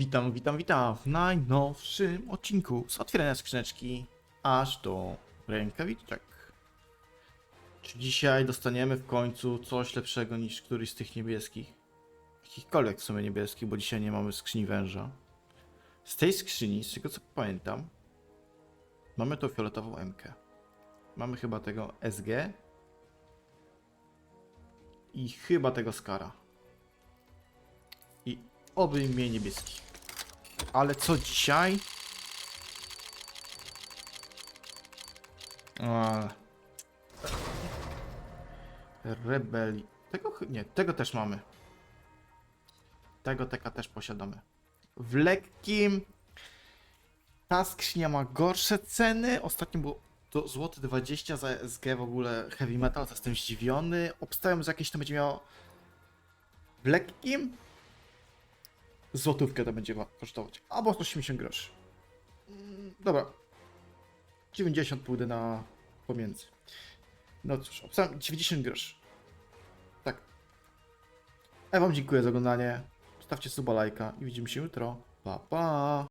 Witam, witam, witam w najnowszym odcinku z otwierania skrzyneczki aż do rękawiczek. Czy dzisiaj dostaniemy w końcu coś lepszego niż któryś z tych niebieskich? Jakichkolwiek w sumie niebieskich, bo dzisiaj nie mamy skrzyni węża. Z tej skrzyni, z tego co pamiętam, mamy tą fioletową MK. Mamy chyba tego SG i chyba tego Skara. I oby mnie niebieski. Ale co dzisiaj? A. Rebeli. Tego nie, tego też mamy. Tego teka też posiadamy. W lekkim. Ta skrzynia ma gorsze ceny. Ostatnio było to złoty 20 za SG w ogóle heavy metal, jestem zdziwiony. Obstawiam, że jakieś to będzie miało w lekkim złotówkę to będzie wa- kosztować. Albo 80 groszy. Mm, Dobra. 90 pójdę na pomiędzy. No cóż, obstawiam 90 groszy. Tak. Ja wam dziękuję za oglądanie. Stawcie suba lajka i widzimy się jutro. Pa, pa!